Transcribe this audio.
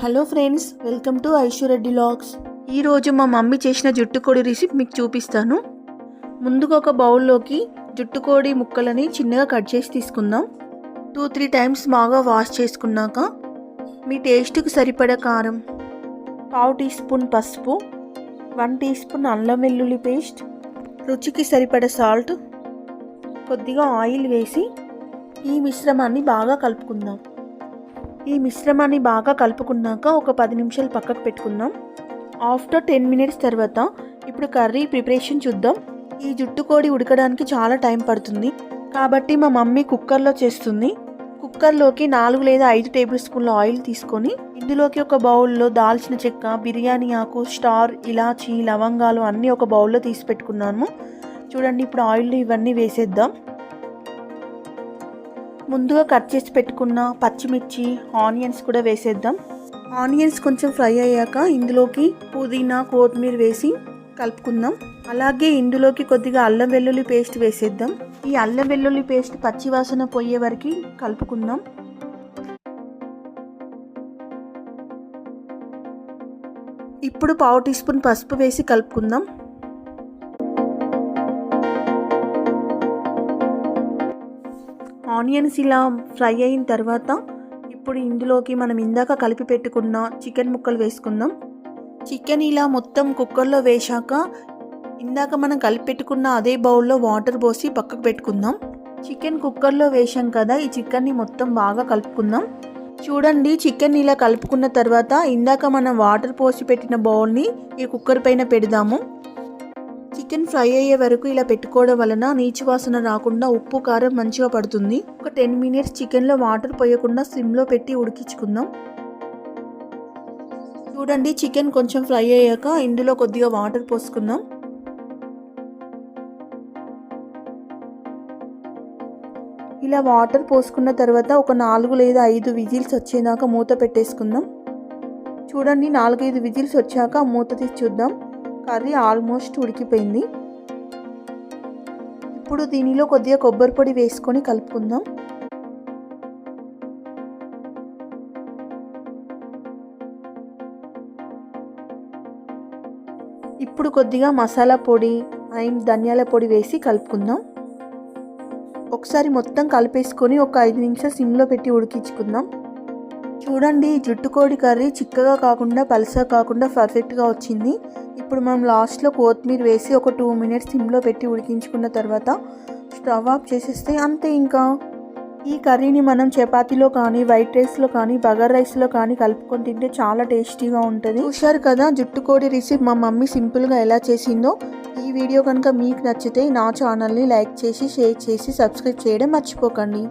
Hello friends welcome to ఐశ్వర్రెడ్డి logs ఈరోజు మా mummy చేసిన జుట్టుకోడి రెసిపీ మీకు చూపిస్తాను. ముందుగా ఒక బౌల్లోకి జుట్టుకోడి ముక్కలని చిన్నగా కట్ చేసి తీసుకుందాం. టూ త్రీ టైమ్స్ బాగా వాష్ చేసుకున్నాక మీ టేస్ట్కి సరిపడ కారం పావు టీ స్పూన్ పసుపు వన్ టీ స్పూన్ అల్లం వెల్లుల్లి పేస్ట్ రుచికి సరిపడ సాల్ట్ కొద్దిగా ఆయిల్ వేసి ఈ మిశ్రమాన్ని బాగా కలుపుకుందాం. ఈ మిశ్రమాన్ని బాగా కలుపుకున్నాక ఒక పది నిమిషాలు పక్కకు పెట్టుకుందాం. ఆఫ్టర్ టెన్ మినిట్స్ తర్వాత ఇప్పుడు కర్రీ ప్రిపరేషన్ చూద్దాం. ఈ జుట్టు కోడి ఉడకడానికి చాలా టైం పడుతుంది. కాబట్టి మా మమ్మీ కుక్కర్లో చేస్తుంది. కుక్కర్లోకి నాలుగు లేదా ఐదు టేబుల్ స్పూన్ల ఆయిల్ తీసుకొని ఇందులోకి ఒక బౌల్లో దాల్చిన చెక్క బిర్యానీ ఆకు స్టార్ ఇలాచీ లవంగాలు అన్నీ ఒక బౌల్లో తీసి పెట్టుకున్నాము. చూడండి ఇప్పుడు ఆయిల్ ఇవన్నీ వేసేద్దాం. ముందుగా కట్ చేసి పెట్టుకున్న పచ్చిమిర్చి ఆనియన్స్ కూడా వేసేద్దాం. ఆనియన్స్ కొంచెం ఫ్రై అయ్యాక ఇందులోకి పుదీనా కొత్తిమీర వేసి కలుపుకుందాం. అలాగే ఇందులోకి కొద్దిగా అల్లం వెల్లుల్లి పేస్ట్ వేసేద్దాం. ఈ అల్లం వెల్లుల్లి పేస్ట్ పచ్చి వాసన పోయే వరకు కలుపుకుందాం. ఇప్పుడు పావు టీ స్పూన్ పసుపు వేసి కలుపుకుందాం. ఆనియన్స్ ఇలా ఫ్రై అయిన తర్వాత ఇప్పుడు ఇందులోకి మనం ఇందాక కలిపి పెట్టుకున్న చికెన్ ముక్కలు వేసుకుందాం. చికెన్ ఇలా మొత్తం కుక్కర్లో వేశాక ఇందాక మనం కలిపి పెట్టుకున్న అదే బౌల్లో వాటర్ పోసి పక్కకు పెట్టుకుందాం. చికెన్ కుక్కర్లో వేసాం కదా ఈ చికెన్ని మొత్తం బాగా కలుపుకుందాం. చూడండి చికెన్ ఇలా కలుపుకున్న తర్వాత ఇందాక మనం వాటర్ పోసి పెట్టిన బౌల్ని ఈ కుక్కర్ పైన పెడదాము. చికెన్ ఫ్రై అయ్యే వరకు ఇలా పెట్టుకోవడం వలన నీచు వాసన రాకుండా ఉప్పు కారం మంచిగా పడుతుంది. ఒక టెన్ మినిట్స్ చికెన్లో వాటర్ పోయకుండా సిమ్లో పెట్టి ఉడికించుకుందాం. చూడండి చికెన్ కొంచెం ఫ్రై అయ్యాక ఇందులో కొద్దిగా వాటర్ పోసుకుందాం. ఇలా వాటర్ పోసుకున్న తర్వాత ఒక నాలుగు లేదా ఐదు విజిల్స్ వచ్చేదాకా మూత పెట్టేసుకుందాం. చూడండి నాలుగైదు విజిల్స్ వచ్చాక మూత తీసి చూద్దాం. కర్రీ ఆల్మోస్ట్ ఉడికిపోయింది. ఇప్పుడు దీనిలో కొద్దిగా కొబ్బరి పొడి వేసుకొని కలుపుకుందాం. ఇప్పుడు కొద్దిగా మసాలా పొడి అండ్ ధనియాల పొడి వేసి కలుపుకుందాం. ఒకసారి మొత్తం కలిపేసుకొని ఒక ఐదు నిమిషాలు సిమ్లో పెట్టి ఉడికించుకుందాం. చూడండి జుట్టుకోడి కర్రీ చిక్కగా కాకుండా పలుసగా కాకుండా పర్ఫెక్ట్గా వచ్చింది. ఇప్పుడు మనం లాస్ట్లో కొత్తిమీర వేసి ఒక టూ మినిట్స్ సిమ్లో పెట్టి ఉడికించుకున్న తర్వాత స్టవ్ ఆఫ్ చేసేస్తే అంతే ఇంకా. ఈ కర్రీని మనం చపాతీలో కానీ వైట్ రైస్లో కానీ బగర్ రైస్లో కానీ కలుపుకొని తింటే చాలా టేస్టీగా ఉంటుంది. చూశారు కదా జుట్టుకోడి రెసిపీ మా మమ్మీ సింపుల్గా ఎలా చేసిందో. ఈ వీడియో కనుక మీకు నచ్చితే నా ఛానల్ని లైక్ చేసి షేర్ చేసి సబ్స్క్రైబ్ చేయడం మర్చిపోకండి.